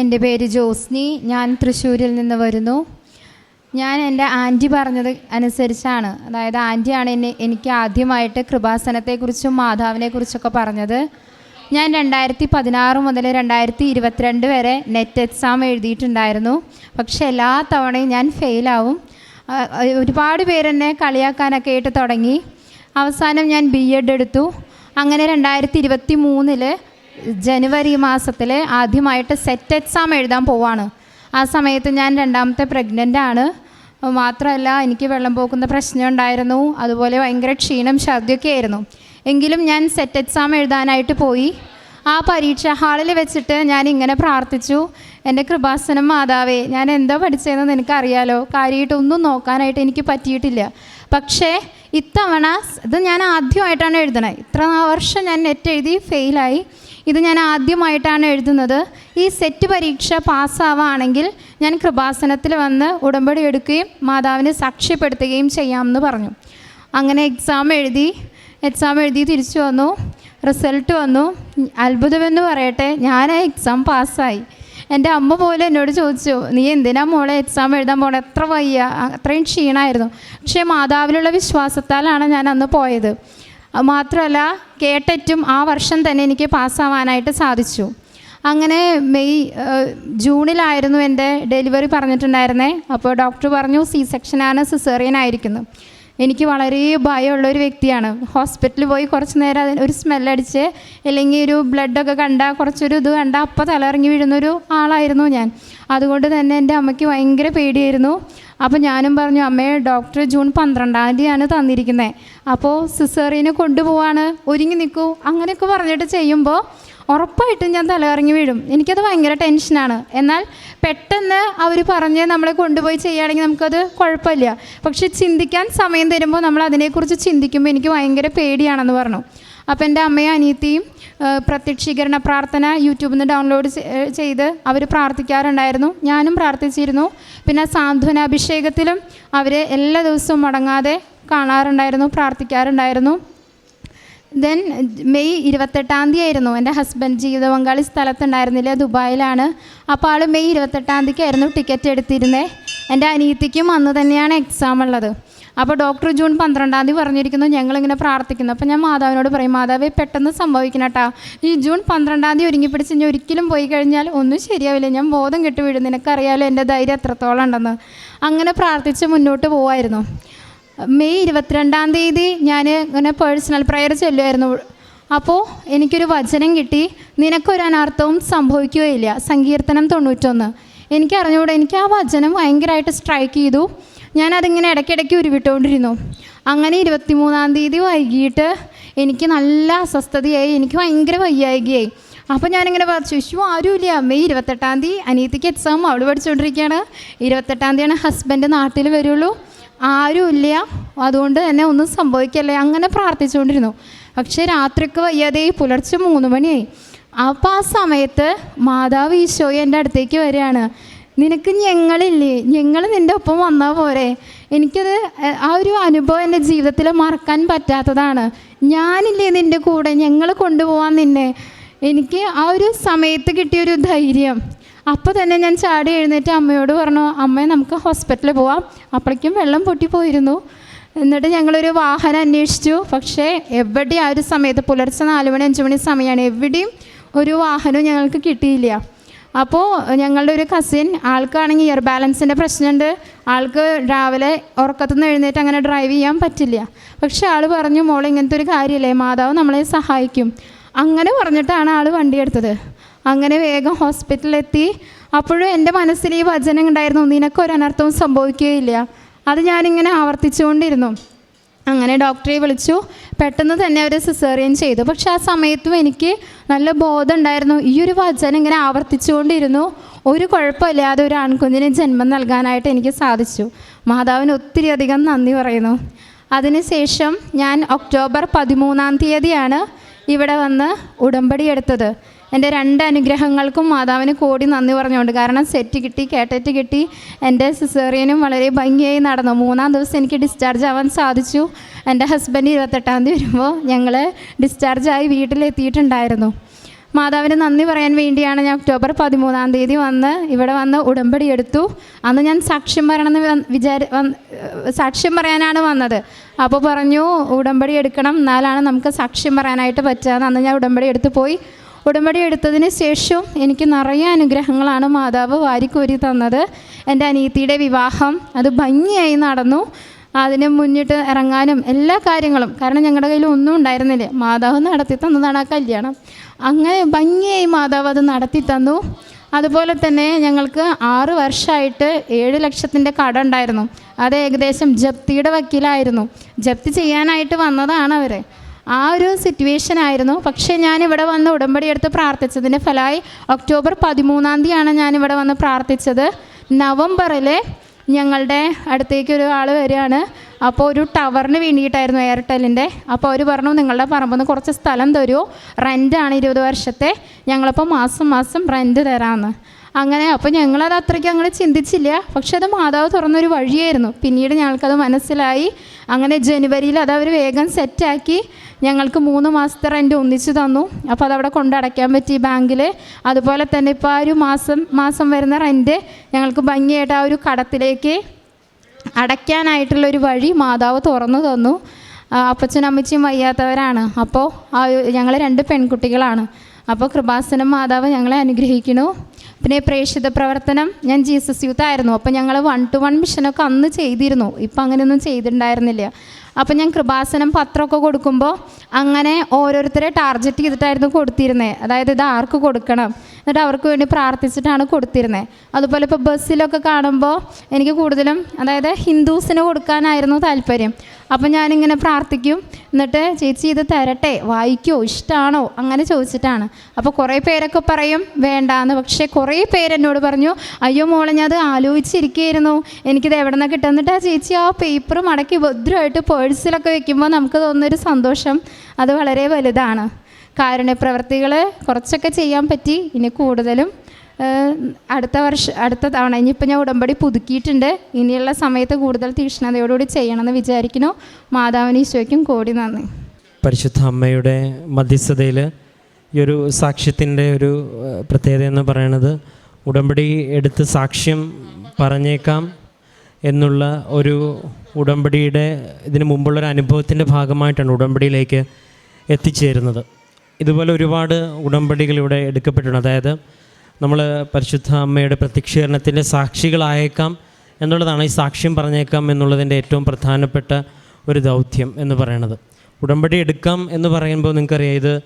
എന്റെ പേര് ജോസ്നി. ഞാൻ തൃശ്ശൂരിൽ നിന്ന് വരുന്നു. ഞാൻ എന്റെ ആന്റി പറഞ്ഞത് അനുസരിച്ചാണ്. അതായത് ആന്റിയാണ് എന്നെ എനിക്ക് ആദ്യമായിട്ട് കൃപാസനത്തെക്കുറിച്ചും മാതാവിനെക്കുറിച്ചൊക്കെ പറഞ്ഞത്. ഞാൻ രണ്ടായിരത്തി പതിനാറ് മുതൽ രണ്ടായിരത്തി ഇരുപത്തിരണ്ട് വരെ നെറ്റ് എക്സാം എഴുതിയിട്ടുണ്ടായിരുന്നു. പക്ഷെ എല്ലാ തവണയും ഞാൻ ഫെയിലാവും. ഒരുപാട് പേരെന്നെ കളിയാക്കാനൊക്കെ ആയിട്ട് തുടങ്ങി. അവസാനം ഞാൻ ബി എഡ് എടുത്തു. അങ്ങനെ രണ്ടായിരത്തി ഇരുപത്തി മൂന്നിൽ ജനുവരി മാസത്തിൽ ആദ്യമായിട്ട് സെറ്റ് എക്സാം എഴുതാൻ പോവാണ്. ആ സമയത്ത് ഞാൻ രണ്ടാമത്തെ പ്രഗ്നന്റ് ആണ്. മാത്രമല്ല എനിക്ക് വെള്ളം പോക്കുന്ന പ്രശ്നം ഉണ്ടായിരുന്നു. അതുപോലെ ഭയങ്കര ക്ഷീണം ഛർദിയൊക്കെ ആയിരുന്നു. എങ്കിലും ഞാൻ സെറ്റ് എക്സാം എഴുതാനായിട്ട് പോയി. ആ പരീക്ഷാ ഹാളിൽ വെച്ചിട്ട് ഞാൻ ഇങ്ങനെ പ്രാർത്ഥിച്ചു. എന്റെ കൃപാസനം മാതാവേ ഞാൻ എന്താ പഠിച്ചതെന്ന് നിനക്കറിയാലോ? കാര്യമായിട്ടൊന്നും നോക്കാനായിട്ട് എനിക്ക് പറ്റിയിട്ടില്ല. പക്ഷേ ഇത്തവണ ഇത് ഞാൻ ആദ്യമായിട്ടാണ് എഴുതണത് ഇത്ര വർഷം ഞാൻ നെറ്റ് എഴുതി ഫെയിലായി ഇത് ഞാൻ ആദ്യമായിട്ടാണ് എഴുതുന്നത്. ഈ സെറ്റ് പരീക്ഷ പാസ്സാവുകയാണെങ്കിൽ ഞാൻ കൃപാസനത്തിൽ വന്ന് ഉടമ്പടി എടുക്കുകയും മാതാവിനെ സാക്ഷ്യപ്പെടുത്തുകയും ചെയ്യാമെന്ന് പറഞ്ഞു. അങ്ങനെ എക്സാം എഴുതി എക്സാം എഴുതി തിരിച്ചു വന്നു. റിസൾട്ട് വന്നു. അത്ഭുതമെന്ന് പറയട്ടെ ഞാൻ ആ എക്സാം പാസ്സായി. എന്റെ അമ്മ പോലും എന്നോട് ചോദിച്ചു നീ എന്തിനാ മോളെ എക്സാം എഴുതാൻ പോണെ? എത്ര വയ്യ? അത്രയും ക്ഷീണമായിരുന്നു പക്ഷേ മാതാവിലുള്ള വിശ്വാസത്താലാണ് ഞാൻ അന്ന് പോയത്. മാത്രമല്ല കേട്ടറ്റും ആ വർഷം തന്നെ എനിക്ക് പാസ്സാവാനായിട്ട് സാധിച്ചു. അങ്ങനെ മെയ് ജൂണിലായിരുന്നു എന്റെ ഡെലിവറി പറഞ്ഞിട്ടുണ്ടായിരുന്നേ. അപ്പോൾ ഡോക്ടർ പറഞ്ഞു സി സെക്ഷനാണ് സിസേറിയൻ ആയിരിക്കുന്നു. എനിക്ക് വളരെ ഭയമുള്ള ഒരു വ്യക്തിയാണ്. ഹോസ്പിറ്റലിൽ പോയി കുറച്ച് നേരം അതിന് ഒരു സ്മെല്ലടിച്ച് അല്ലെങ്കിൽ ഒരു ബ്ലഡൊക്കെ കണ്ട കുറച്ചൊരു ഇത് കണ്ടാൽ അപ്പം തലയിറങ്ങി വീഴുന്നൊരു ആളായിരുന്നു ഞാൻ. അതുകൊണ്ട് തന്നെ എന്റെ അമ്മയ്ക്ക് ഭയങ്കര പേടിയായിരുന്നു. അപ്പോൾ ഞാനും പറഞ്ഞു അമ്മേ ഡോക്ടർ ജൂൺ പന്ത്രണ്ടാം തീയതിയാണ് തന്നിരിക്കുന്നത് അപ്പോൾ സിസേറിനെ കൊണ്ടുപോവാണ്. ഒരുങ്ങി നിൽക്കൂ അങ്ങനെയൊക്കെ പറഞ്ഞിട്ട് ചെയ്യുമ്പോൾ ഉറപ്പായിട്ടും ഞാൻ തലകറങ്ങി വീഴും. എനിക്കത് ഭയങ്കര ടെൻഷനാണ്. എന്നാൽ പെട്ടെന്ന് അവർ പറഞ്ഞ് നമ്മളെ കൊണ്ടുപോയി ചെയ്യുകയാണെങ്കിൽ നമുക്കത് കുഴപ്പമില്ല. പക്ഷെ ചിന്തിക്കാൻ സമയം തരുമ്പോൾ നമ്മൾ അതിനെക്കുറിച്ച് ചിന്തിക്കുമ്പോൾ എനിക്ക് ഭയങ്കര പേടിയാണെന്ന് പറഞ്ഞു. അപ്പോൾ എന്റെ അമ്മയും അനിയത്തിയും പ്രത്യക്ഷീകരണ പ്രാർത്ഥന യൂട്യൂബിൽ നിന്ന് ഡൗൺലോഡ് ചെയ്ത് അവർ പ്രാർത്ഥിക്കാറുണ്ടായിരുന്നു. ഞാനും പ്രാർത്ഥിച്ചിരുന്നു. പിന്നെ സാന്ത്വനാഭിഷേകത്തിലും അവർ എല്ലാ ദിവസവും മുടങ്ങാതെ കാണാറുണ്ടായിരുന്നു പ്രാർത്ഥിക്കാറുണ്ടായിരുന്നു. ദെൻ മെയ് ഇരുപത്തെട്ടാം തീയതി ആയിരുന്നു എന്റെ ഹസ്ബൻഡ് ജീവിത പങ്കാളി സ്ഥലത്തുണ്ടായിരുന്നില്ല ദുബായിലാണ്. അപ്പോൾ ആൾ മെയ് ഇരുപത്തെട്ടാം തീയതിക്കായിരുന്നു ടിക്കറ്റ് എടുത്തിരുന്നത് എന്റെ അനിയത്തിക്കും അന്ന് തന്നെയാണ് എക്സാം ഉള്ളത്. അപ്പോൾ ഡോക്ടർ ജൂൺ പന്ത്രണ്ടാം തീയതി പറഞ്ഞിരിക്കുന്നു ഞങ്ങളിങ്ങനെ പ്രാർത്ഥിക്കുന്നു. അപ്പോൾ ഞാൻ മാതാവിനോട് പറയും മാതാവേ പെട്ടെന്ന് സംഭവിക്കണം കേട്ടോ ഈ ജൂൺ പന്ത്രണ്ടാം തീയതി ഒരുങ്ങി പിടിച്ച് ഞാൻ ഒരിക്കലും പോയി കഴിഞ്ഞാൽ ഒന്നും ശരിയാവില്ല. ഞാൻ ബോധം കെട്ടി വീഴും നിനക്കറിയാലോ എന്റെ ധൈര്യം എത്രത്തോളം ഉണ്ടെന്ന്. അങ്ങനെ പ്രാർത്ഥിച്ച് മുന്നോട്ട് പോവായിരുന്നു. മെയ് ഇരുപത്തിരണ്ടാം തീയതി ഞാൻ ഇങ്ങനെ പേഴ്സണൽ പ്രയർ ചൊല്ലുമായിരുന്നു അപ്പോൾ എനിക്കൊരു വചനം കിട്ടി. നിനക്കൊരു അനർത്ഥവും സംഭവിക്കുകയില്ല. സങ്കീർത്തനം തൊണ്ണൂറ്റൊന്ന്. എനിക്കറിഞ്ഞുകൂടെ എനിക്ക് ആ വചനം ഭയങ്കരമായിട്ട് സ്ട്രൈക്ക് ചെയ്തു. ഞാനതിങ്ങനെ ഇടയ്ക്കിടയ്ക്ക് ഉരുവിട്ടുകൊണ്ടിരുന്നു അങ്ങനെ ഇരുപത്തിമൂന്നാം തീയതി വൈകിട്ട് എനിക്ക് നല്ല അസ്വസ്ഥതയായി എനിക്ക് ഭയങ്കര വയ്യായികയായി. അപ്പോൾ ഞാനിങ്ങനെ പറഞ്ഞു ശിശു ആരുമില്ല. മെയ് ഇരുപത്തെട്ടാം തീയതി അനിയത്തിക്ക് എക്സാം അവൾ പഠിച്ചുകൊണ്ടിരിക്കുകയാണ് ഇരുപത്തെട്ടാം തീയതിയാണ് ഹസ്ബൻഡ് നാട്ടിൽ വരുള്ളൂ. ആരുമില്ല. അതുകൊണ്ട് തന്നെ ഒന്നും സംഭവിക്കല്ലേ? അങ്ങനെ പ്രാർത്ഥിച്ചുകൊണ്ടിരുന്നു പക്ഷേ രാത്രിക്ക് വയ്യാതെ പുലർച്ചെ മൂന്ന് മണിയായി. അപ്പോൾ ആ സമയത്ത് മാതാവ് ഈശോയെ എന്റെ അടുത്തേക്ക് വരികയാണ്. നിനക്ക് ഞങ്ങളില്ലേ? ഞങ്ങൾ നിന്റെ ഒപ്പം വന്നാൽ പോരെ. എനിക്കത് ആ ഒരു അനുഭവം എന്റെ ജീവിതത്തിൽ മറക്കാൻ പറ്റാത്തതാണ്. ഞാനില്ലേ നിന്റെ കൂടെ? ഞങ്ങൾ കൊണ്ടുപോകാൻ നിന്നെ. എനിക്ക് ആ ഒരു സമയത്ത് കിട്ടിയൊരു ധൈര്യം. അപ്പോൾ തന്നെ ഞാൻ ചാടി എഴുന്നേറ്റ് അമ്മയോട് പറഞ്ഞു അമ്മേ നമുക്ക് ഹോസ്പിറ്റലിൽ പോവാം. അപ്പോഴേക്കും വെള്ളം പൊട്ടിപ്പോയിരുന്നു എന്നിട്ട് ഞങ്ങളൊരു വാഹനം അന്വേഷിച്ചു. പക്ഷേ എവിടെ ആ ഒരു സമയത്ത് പുലർച്ചെ നാല് മണി അഞ്ച് മണി സമയമാണ് എവിടെയും ഒരു വാഹനവും ഞങ്ങൾക്ക് കിട്ടിയില്ല. അപ്പോൾ ഞങ്ങളുടെ ഒരു കസിൻ ആൾക്കാണെങ്കിൽ ഇയർ ബാലൻസിന്റെ പ്രശ്നമുണ്ട്. ആൾക്ക് രാവിലെ ഉറക്കത്തുനിന്ന് എഴുന്നേറ്റ് അങ്ങനെ ഡ്രൈവ് ചെയ്യാൻ പറ്റില്ല. പക്ഷെ ആൾ പറഞ്ഞു മോൾ ഇങ്ങനത്തെ ഒരു കാര്യമല്ലേ? മാതാവ് നമ്മളെ സഹായിക്കും. അങ്ങനെ പറഞ്ഞിട്ടാണ് ആൾ വണ്ടിയെടുത്തത് അങ്ങനെ വേഗം ഹോസ്പിറ്റലിലെത്തി അപ്പോഴും എന്റെ മനസ്സിൽ ഈ വചനം ഉണ്ടായിരുന്നു. നിനക്കൊരു അനർത്ഥവും സംഭവിക്കുകയില്ല. അത് ഞാനിങ്ങനെ ആവർത്തിച്ചുകൊണ്ടിരുന്നു. അങ്ങനെ ഡോക്ടറെ വിളിച്ചു. പെട്ടെന്ന് തന്നെ അവർ സിസേറിയൻ ചെയ്തു. പക്ഷെ ആ സമയത്തും എനിക്ക് നല്ല ബോധം ഉണ്ടായിരുന്നു. ഈ ഒരു വചനം ഇങ്ങനെ ആവർത്തിച്ചുകൊണ്ടിരുന്നു. ഒരു കുഴപ്പമില്ലാതെ ഒരു ആൺകുഞ്ഞിന് ജന്മം നൽകാനായിട്ട് എനിക്ക് സാധിച്ചു. മാതാവിന് ഒത്തിരി അധികം നന്ദി പറയുന്നു. അതിനുശേഷം ഞാൻ ഒക്ടോബർ പതിമൂന്നാം തീയതിയാണ് ഇവിടെ വന്ന് ഉടമ്പടി എടുത്തത്. എന്റെ രണ്ട് അനുഗ്രഹങ്ങൾക്കും മാതാവിന് കോടി നന്ദി പറഞ്ഞുകൊണ്ട്. കാരണം സെറ്റ് കിട്ടി കേട്ടറ്റ് കിട്ടി. എന്റെ സിസേറിയനും വളരെ ഭംഗിയായി നടന്നു. മൂന്നാം ദിവസം എനിക്ക് ഡിസ്ചാർജ് ആവാൻ സാധിച്ചു. എന്റെ ഹസ്ബൻഡ് ഇരുപത്തെട്ടാം തീയതി വരുമ്പോൾ ഞങ്ങൾ ഡിസ്ചാർജായി വീട്ടിലെത്തിയിട്ടുണ്ടായിരുന്നു. മാതാവിന് നന്ദി പറയാൻ വേണ്ടിയാണ് ഞാൻ ഒക്ടോബർ പതിമൂന്നാം തീയതി വന്ന് ഇവിടെ വന്ന് ഉടമ്പടി എടുത്തു. അന്ന് ഞാൻ സാക്ഷ്യം പറയണമെന്ന് വിചാരി സാക്ഷ്യം പറയാനാണ് വന്നത്. അപ്പോൾ പറഞ്ഞു ഉടമ്പടി എടുക്കണം. എന്നാലാണ് നമുക്ക് സാക്ഷ്യം പറയാനായിട്ട് പറ്റുക അന്ന് ഞാൻ ഉടമ്പടി എടുത്തു പോയി. ഉടമ്പടി എടുത്തതിന് ശേഷം എനിക്ക് നിറയെ അനുഗ്രഹങ്ങളാണ് മാതാവ് വാരിക്കോരി തന്നത്. എന്റെ അനിയത്തിയുടെ വിവാഹം അത് ഭംഗിയായി നടന്നു. അതിന് മുന്നിട്ട് ഇറങ്ങാനും എല്ലാ കാര്യങ്ങളും കാരണം ഞങ്ങളുടെ കയ്യിൽ ഒന്നും ഉണ്ടായിരുന്നില്ല. മാതാവ് നടത്തി തന്നതാണ് ആ കല്യാണം. അങ്ങനെ ഭംഗിയായി മാതാവ് അത് നടത്തി തന്നു. അതുപോലെ തന്നെ ഞങ്ങൾക്ക് ആറ് വർഷമായിട്ട് ഏഴ് ലക്ഷത്തിന്റെ കട ഉണ്ടായിരുന്നു അത് ഏകദേശം ജപ്തിയുടെ വക്കീലായിരുന്നു. ജപ്തി ചെയ്യാനായിട്ട് വന്നതാണ് അവർ ആ ഒരു സിറ്റുവേഷൻ ആയിരുന്നു. പക്ഷേ ഞാൻ ഇവിടെ വന്ന് ഉടമ്പടി എടുത്ത് പ്രാർത്ഥിച്ചതിന്റെ ഫലമായി ഒക്ടോബർ പതിമൂന്നാം തീയതിയാണ് ഞാൻ ഇവിടെ വന്ന് പ്രാർത്ഥിച്ചത്. നവംബറിൽ ഞങ്ങളുടെ അടുത്തേക്ക് ഒരു ആൾ വരികയാണ്. അപ്പോൾ ഒരു ടവറിന് വേണ്ടിയിട്ടായിരുന്നു എയർടെല്ലിന്റെ അപ്പോൾ അവർ പറഞ്ഞു നിങ്ങളുടെ പറമ്പിൽ കുറച്ച് സ്ഥലം തരുമോ റെന്റാണ് ഇരുപത് വർഷത്തെ. ഞങ്ങളിപ്പോൾ മാസം മാസം റെന്റ് തരാമെന്ന് അങ്ങനെ അപ്പോൾ ഞങ്ങളത് അത്രയ്ക്ക് അങ്ങനെ ചിന്തിച്ചില്ല. പക്ഷെ അത് മാതാവ് തുറന്നൊരു വഴിയായിരുന്നു. പിന്നീട് ഞങ്ങൾക്കത് മനസ്സിലായി. അങ്ങനെ ജനുവരിയിൽ അത് അവർ വേഗം സെറ്റാക്കി ഞങ്ങൾക്ക് മൂന്ന് മാസത്തെ റെന്റ് ഒന്നിച്ചു തന്നു. അപ്പോൾ അതവിടെ കൊണ്ടടയ്ക്കാൻ പറ്റി ബാങ്കിൽ അതുപോലെ തന്നെ ഇപ്പോൾ ആ ഒരു മാസം മാസം വരുന്ന റെന്റ് ഞങ്ങൾക്ക് ഭംഗിയായിട്ട് ആ ഒരു കടത്തിലേക്ക് അടയ്ക്കാനായിട്ടുള്ളൊരു വഴി മാതാവ് തുറന്നു തന്നു. അപ്പച്ചനും അമ്മച്ചിയും വയ്യാത്തവരാണ്. അപ്പോൾ ആ ഞങ്ങൾ രണ്ട് പെൺകുട്ടികളാണ്. അപ്പോൾ കൃപാസനം മാതാവ് ഞങ്ങളെ അനുഗ്രഹിക്കുന്നു പിന്നെ പ്രേക്ഷിത പ്രവർത്തനം. ഞാൻ ജീസസ് യൂത്ത് ആയിരുന്നു. അപ്പോൾ ഞങ്ങൾ വൺ ടു വൺ മിഷനൊക്കെ അന്ന് ചെയ്തിരുന്നു. ഇപ്പം അങ്ങനെയൊന്നും ചെയ്തിട്ടുണ്ടായിരുന്നില്ല. അപ്പോൾ ഞാൻ കൃപാസനം പത്രമൊക്കെ കൊടുക്കുമ്പോൾ അങ്ങനെ ഓരോരുത്തരെ ടാർഗറ്റ് ചെയ്തിട്ടായിരുന്നു കൊടുത്തിരുന്നത് അതായത് ഇത് ആർക്ക് കൊടുക്കണം? എന്നിട്ട് അവർക്ക് വേണ്ടി പ്രാർത്ഥിച്ചിട്ടാണ് കൊടുത്തിരുന്നത് അതുപോലെ ഇപ്പോൾ ബസ്സിലൊക്കെ കാണുമ്പോൾ എനിക്ക് കൂടുതലും അതായത് ഹിന്ദുസിന് കൊടുക്കാനായിരുന്നു താല്പര്യം. അപ്പം ഞാനിങ്ങനെ പ്രാർത്ഥിക്കും. എന്നിട്ട് ചേച്ചി ഇത് തരട്ടെ? വായിക്കോ? ഇഷ്ടമാണോ അങ്ങനെ ചോദിച്ചിട്ടാണ്. അപ്പോൾ കുറേ പേരൊക്കെ പറയും വേണ്ടാന്ന്. പക്ഷേ കുറേ പേരെന്നോട് പറഞ്ഞു അയ്യോ മോളെ ഞാൻ അത് ആലോചിച്ചിരിക്കുകയായിരുന്നു എനിക്കിത് എവിടെ നിന്ന് കിട്ടുന്നിട്ട് ആ ചേച്ചി ആ പേപ്പർ മടക്കി ഭദ്രമായിട്ട് പേഴ്സിലൊക്കെ വെക്കുമ്പോൾ നമുക്ക് തോന്നുന്നൊരു സന്തോഷം അത് വളരെ വലുതാണ്. കാരുണ്യപ്രവർത്തികൾ കുറച്ചൊക്കെ ചെയ്യാൻ പറ്റി. ഇനി കൂടുതലും അടുത്ത വർഷം അടുത്ത തവണ ഇനിയിപ്പോൾ ഞാൻ ഉടമ്പടി പുതുക്കിയിട്ടുണ്ട്. ഇനിയുള്ള സമയത്ത് കൂടുതൽ തീക്ഷ്ണതയോടുകൂടി ചെയ്യണമെന്ന് വിചാരിക്കുന്നു. മാതാവിന് ഈശോയ്ക്കും കോടി നന്ദി. പരിശുദ്ധ അമ്മയുടെ മധ്യസ്ഥതയിൽ ഈ ഒരു സാക്ഷ്യത്തിന്റെ ഒരു പ്രത്യേകത എന്ന് പറയുന്നത് ഉടമ്പടി എടുത്ത് സാക്ഷ്യം പറഞ്ഞേക്കാം. എന്നുള്ള ഒരു ഉടമ്പടിയുടെ ഇതിനു മുമ്പുള്ളൊരു അനുഭവത്തിന്റെ ഭാഗമായിട്ടാണ് ഉടമ്പടിയിലേക്ക് എത്തിച്ചേരുന്നത്. ഇതുപോലെ ഒരുപാട് ഉടമ്പടികൾ ഇവിടെ എടുക്കപ്പെട്ടിട്ടുണ്ട്. അതായത് നമ്മൾ പരിശുദ്ധ അമ്മയുടെ പ്രത്യക്ഷീകരണത്തിന്റെ സാക്ഷികളായേക്കാം എന്നുള്ളതാണ് ഈ സാക്ഷ്യം പറഞ്ഞേക്കാം എന്നുള്ളതിന്റെ ഏറ്റവും പ്രധാനപ്പെട്ട ഒരു ദൗത്യം എന്ന് പറയുന്നത് ഉടമ്പടി എടുക്കാം എന്ന് പറയുമ്പോൾ നിങ്ങൾക്കറിയാം ഇത്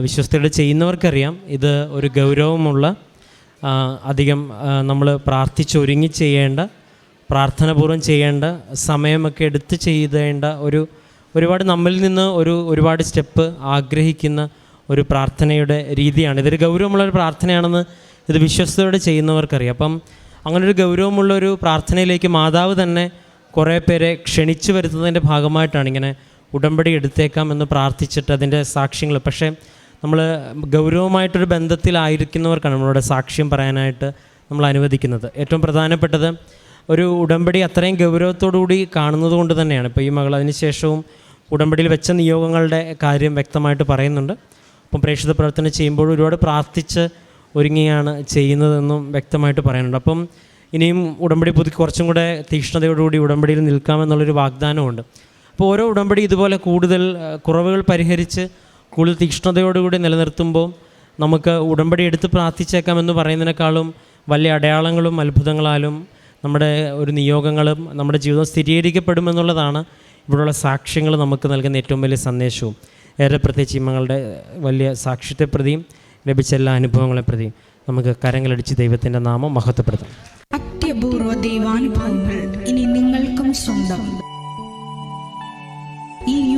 വിശ്വസ്തയുടെ ചെയ്യുന്നവർക്കറിയാം. ഇത് ഒരു ഗൗരവമുള്ള അധികം നമ്മൾ പ്രാർത്ഥിച്ചൊരുങ്ങി ചെയ്യേണ്ട പ്രാർത്ഥനാപൂർവം ചെയ്യേണ്ട സമയമൊക്കെ എടുത്ത് ചെയ്തേണ്ട ഒരു ഒരുപാട് നമ്മിൽ നിന്ന് ഒരു ഒരുപാട് സ്റ്റെപ്പ് ആഗ്രഹിക്കുന്ന ഒരു പ്രാർത്ഥനയുടെ രീതിയാണ്. ഇതൊരു ഗൗരവമുള്ളൊരു പ്രാർത്ഥനയാണെന്ന് ഇത് വിശ്വസ്തയോടെ ചെയ്യുന്നവർക്കറിയാം. അപ്പം അങ്ങനെ ഒരു ഗൗരവമുള്ള ഒരു പ്രാർത്ഥനയിലേക്ക് മാതാവ് തന്നെ കുറേ പേരെ ക്ഷണിച്ചു വരുത്തുന്നതിന്റെ ഭാഗമായിട്ടാണ് ഇങ്ങനെ ഉടമ്പടി എടുത്തേക്കാം എന്ന് പ്രാർത്ഥിച്ചിട്ട് അതിന്റെ സാക്ഷ്യങ്ങൾ. പക്ഷേ നമ്മൾ ഗൗരവമായിട്ടൊരു ബന്ധത്തിലായിരിക്കുന്നവർക്കാണ് നമ്മളുടെ സാക്ഷ്യം പറയാനായിട്ട് നമ്മൾ അനുവദിക്കുന്നത്. ഏറ്റവും പ്രധാനപ്പെട്ടത് ഒരു ഉടമ്പടി അത്രയും ഗൗരവത്തോടുകൂടി കാണുന്നത് കൊണ്ട് തന്നെയാണ്. ഇപ്പോൾ ഈ മകൾ അതിനുശേഷവും ഉടമ്പടിയിൽ വെച്ച നിയോഗങ്ങളുടെ കാര്യം വ്യക്തമായിട്ട് പറയുന്നുണ്ട്. അപ്പം പ്രേക്ഷിത പ്രവർത്തനം ചെയ്യുമ്പോൾ ഒരുപാട് പ്രാർത്ഥിച്ച് ഒരുങ്ങിയാണ് ചെയ്യുന്നതെന്നും വ്യക്തമായിട്ട് പറയുന്നുണ്ട്. അപ്പം ഇനിയും ഉടമ്പടി പുതുക്കി കുറച്ചും കൂടെ തീക്ഷ്ണതയോടുകൂടി ഉടമ്പടിയിൽ നിൽക്കാമെന്നുള്ളൊരു വാഗ്ദാനമുണ്ട് അപ്പോൾ ഓരോ ഉടമ്പടി ഇതുപോലെ കൂടുതൽ കുറവുകൾ പരിഹരിച്ച് കൂടുതൽ തീക്ഷ്ണതയോടുകൂടി നിലനിർത്തുമ്പോൾ നമുക്ക് ഉടമ്പടി എടുത്ത് പ്രാർത്ഥിച്ചേക്കാമെന്ന് പറയുന്നതിനേക്കാളും വലിയ അടയാളങ്ങളും അത്ഭുതങ്ങളാലും നമ്മുടെ ഒരു നിയോഗങ്ങളും നമ്മുടെ ജീവിതം സ്ഥിരീകരിക്കപ്പെടുമെന്നുള്ളതാണ് ഇവിടെയുള്ള സാക്ഷ്യങ്ങൾ നമുക്ക് നൽകുന്ന ഏറ്റവും വലിയ സന്ദേശവും. ഏറെ പ്രത്യേകിച്ച് ഇമ്മങ്ങളുടെ വലിയ സാക്ഷ്യത്തെ പ്രതിയും ലഭിച്ച എല്ലാ അനുഭവങ്ങളെ പ്രതിയും നമുക്ക് കരങ്ങളടിച്ച് ദൈവത്തിന്റെ നാമം മഹത്വപ്പെടുത്താം. അത്യപൂർവ ദൈവാനുഭവങ്ങൾ ഇനി നിങ്ങൾക്കും സ്വന്തം. ഈ